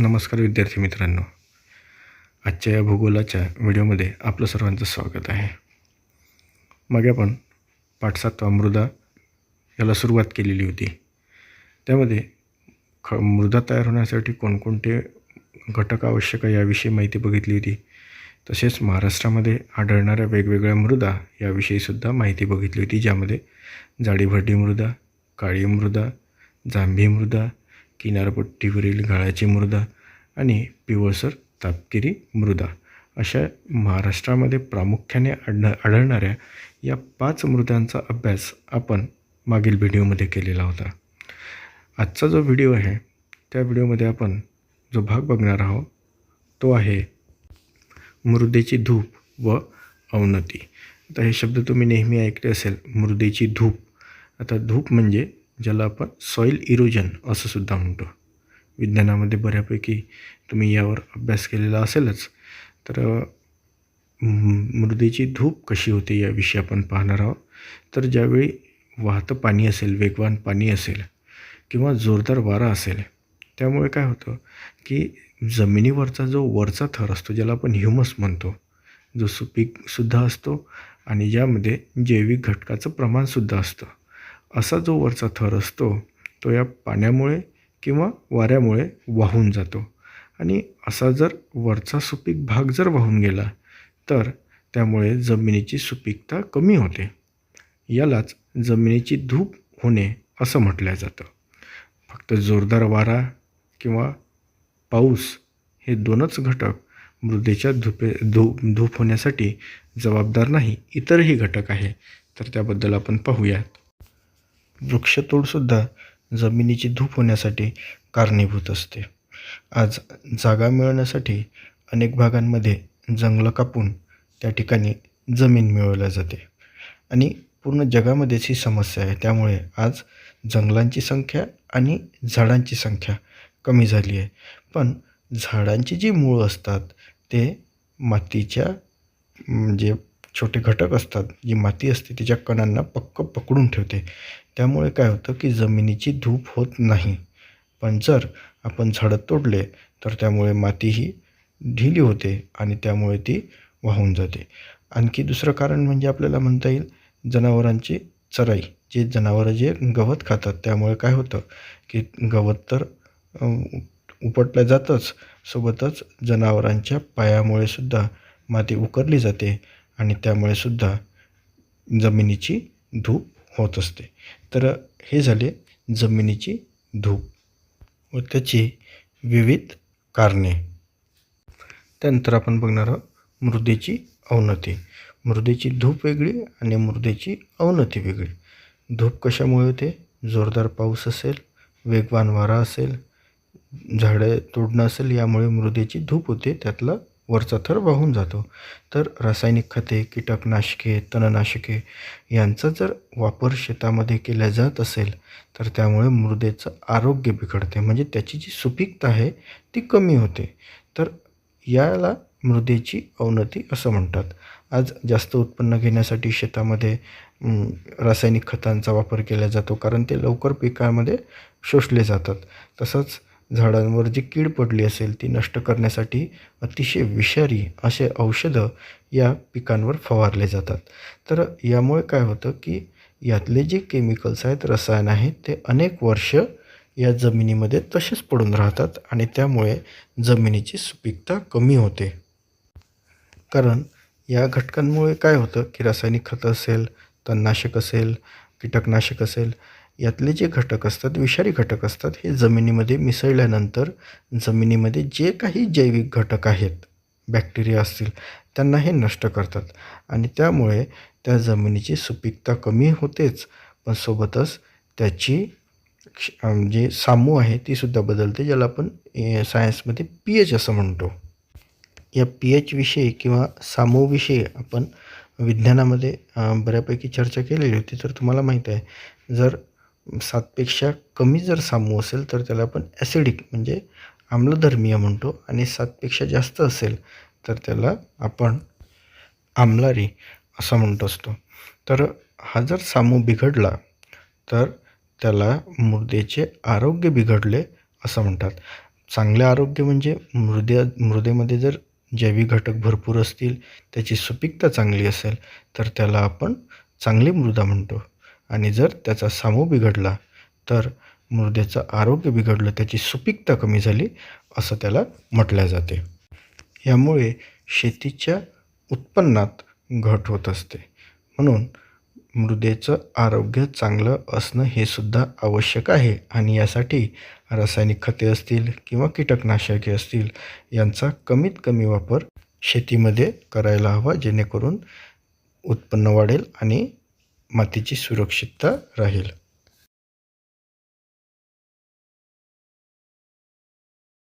नमस्कार विद्यार्थी मित्रांनो. आजच्या या भूगोलाच्या व्हिडिओमध्ये आपलं सर्वांचं स्वागत आहे. मग आपण पाठ सातवा मृदा याला सुरुवात केलेली होती. त्यामध्ये ख मृदा तयार होण्यासाठी कोणकोणते घटक आवश्यक आहे याविषयी माहिती बघितली होती. तसेच महाराष्ट्रामध्ये आढळणाऱ्या वेगवेगळ्या मृदा याविषयीसुद्धा माहिती बघितली होती ज्यामध्ये जाडीभरडी मृदा काळी मृदा जांभी मृदा किनारपट्टीवरील गाळाची मृदा आणि पिवळसर तापकिरी मृदा अशा महाराष्ट्रामध्ये प्रामुख्याने आढ आढळणाऱ्या या पाच मृदांचा अभ्यास आपण मागील व्हिडिओमध्ये केलेला होता. आजचा जो व्हिडिओ आहे त्या व्हिडिओमध्ये आपण जो भाग बघणार आहोत तो आहे मृदेची धूप व अवनती. आता हे शब्द तुम्ही नेहमी ऐकले असेल मृदेची धूप. आता धूप म्हणजे ज्याला आपण सॉईल इरोजन असं सुद्धा म्हणतो. विज्ञानामध्ये बऱ्यापैकी तुम्ही यावर अभ्यास केलेला असेलच. तर मृदेची धूप कशी होते याविषयी आपण पाहणार आहोत. तर ज्यावेळी वाहतं पाणी असेल वेगवान पाणी असेल किंवा जोरदार वारा असेल त्यामुळे काय होतं की जमिनीवरचा जो वरचा थर असतो ज्याला आपण ह्युमस म्हणतो जो सुपीकसुद्धा असतो आणि ज्यामध्ये जैविक घटकाचं प्रमाणसुद्धा असतं. असा जो वरचा थर असतो तो या पाण्यामुळे किंवा वाऱ्यामुळे वाहून जातो. आणि असा जर वरचा सुपीक भाग जर वाहून गेला तर त्यामुळे जमिनीची सुपीकता कमी होते. यालाच जमिनीची धूप होणे असं म्हटलं जातं. फक्त जोरदार वारा किंवा पाऊस हे दोनच घटक मृदेच्या धुपे धूप धूप होण्यासाठी जबाबदार नाही इतरही घटक आहे. तर त्याबद्दल आपण पाहूयात. वृक्षतोडसुद्धा जमिनीची धूप होण्यासाठी कारणीभूत असते. आज जागा मिळवण्यासाठी अनेक भागांमध्ये जंगलं कापून त्या ठिकाणी जमीन मिळवल्या जाते. आणि पूर्ण जगामध्येच ही समस्या आहे. त्यामुळे आज जंगलांची संख्या आणि झाडांची संख्या कमी झाली आहे. पण झाडांची जी मूळ असतात ते मातीच्या म्हणजे छोटे घटक असतात. जी माती असते तिच्या कणांना पक्क पकडून ठेवते. त्यामुळे काय होतं की जमिनीची धूप होत नाही. पण जर आपण झाडं तोडले तर त्यामुळे माती ही ढिली होते आणि त्यामुळे ती वाहून जाते. आणखी दुसरं कारण म्हणजे आपल्याला म्हणता येईल जनावरांची चराई. जे जनावरं जे गवत खातात त्यामुळे काय होतं की गवत तर उपटलं जातंच. सोबतच जनावरांच्या पायामुळे सुद्धा माती उकरली जाते. आणि त्यामुळे सुद्धा जमिनीची धूप होत असते. तर हे झाले जमिनीची धूप व त्याची विविध कारणे. त्यानंतर आपण बघणार आहोत मृदेची अवनती. मृदेची धूप वेगळी आणि मृदेची अवनती वेगळी. धूप कशामुळे होते? जोरदार पाऊस असेल वेगवान वारा असेल झाडं तोडणं असेल यामुळे मृदेची धूप होते त्यातला वरचा थर वाहून जातो. तर रासायनिक खते कीटकनाशके तणनाशके यांचा जर वापर शेतामध्ये केला जात असेल तर त्यामुळे मृदेचं आरोग्य बिघडते. म्हणजे त्याची जी सुपीकता आहे ती कमी होते. तर याला मृदेची अवनती असं म्हणतात. आज जास्त उत्पन्न घेण्यासाठी शेतामध्ये रासायनिक खतांचा वापर केला जातो कारण ते लवकर पिकामध्ये शोषले जातात. तसंच झाडांवर जी कीड पडली असेल ती नष्ट करण्यासाठी अतिशय विषारी असे औषधं या पिकांवर फवारले जातात. तर यामुळे काय होतं की यातले जे केमिकल्स आहेत रसायन आहेत ते अनेक वर्ष या जमिनीमध्ये तसेच पडून राहतात आणि त्यामुळे जमिनीची सुपीकता कमी होते. कारण या घटकांमुळे काय होतं की रासायनिक खतं असेल तणनाशक असेल कीटकनाशक असेल यातले जे घटक असतात विषारी घटक असतात हे जमिनीमध्ये मिसळल्यानंतर जमिनीमध्ये जे काही जैविक घटक आहेत बॅक्टेरिया असतील त्यांना हे नष्ट करतात. आणि त्यामुळे त्या जमिनीची सुपीकता कमी होतेच पण सोबतच त्याची क्ष- जे सामू आहे तीसुद्धा बदलते ज्याला आपण सायन्समध्ये पी एच असं म्हणतो. या पी एचविषयी किंवा सामूविषयी आपण विज्ञानामध्ये बऱ्यापैकी चर्चा केलेली होती तर तुम्हाला माहीत आहे जर सातपेक्षा कमी जर सामू असेल तर त्याला आपण ॲसिडिक म्हणजे आम्लधर्मीय म्हणतो. आणि सातपेक्षा जास्त असेल तर त्याला आपण आम्लारी असं म्हणत असतो. तर हा जर सामू बिघडला तर त्याला मृदेचे आरोग्य बिघडले असं म्हणतात. चांगले आरोग्य म्हणजे मृदे मृदेमध्ये जर जैविक घटक भरपूर असतील त्याची सुपीकता चांगली असेल तर त्याला आपण चांगली मृदा म्हणतो. आणि जर त्याचा सामू बिघडला तर मृदेचं आरोग्य बिघडलं त्याची सुपीकता कमी झाली असं त्याला म्हटल्या जाते. यामुळे शेतीच्या उत्पन्नात घट होत असते. म्हणून मृदेचं आरोग्य चांगलं असणं हे सुद्धा आवश्यक आहे आणि यासाठी रासायनिक खते असतील किंवा कीटकनाशके असतील यांचा कमीत कमी वापर शेतीमध्ये करायला हवा जेणेकरून उत्पन्न वाढेल आणि मातीची सुरक्षितता राहील.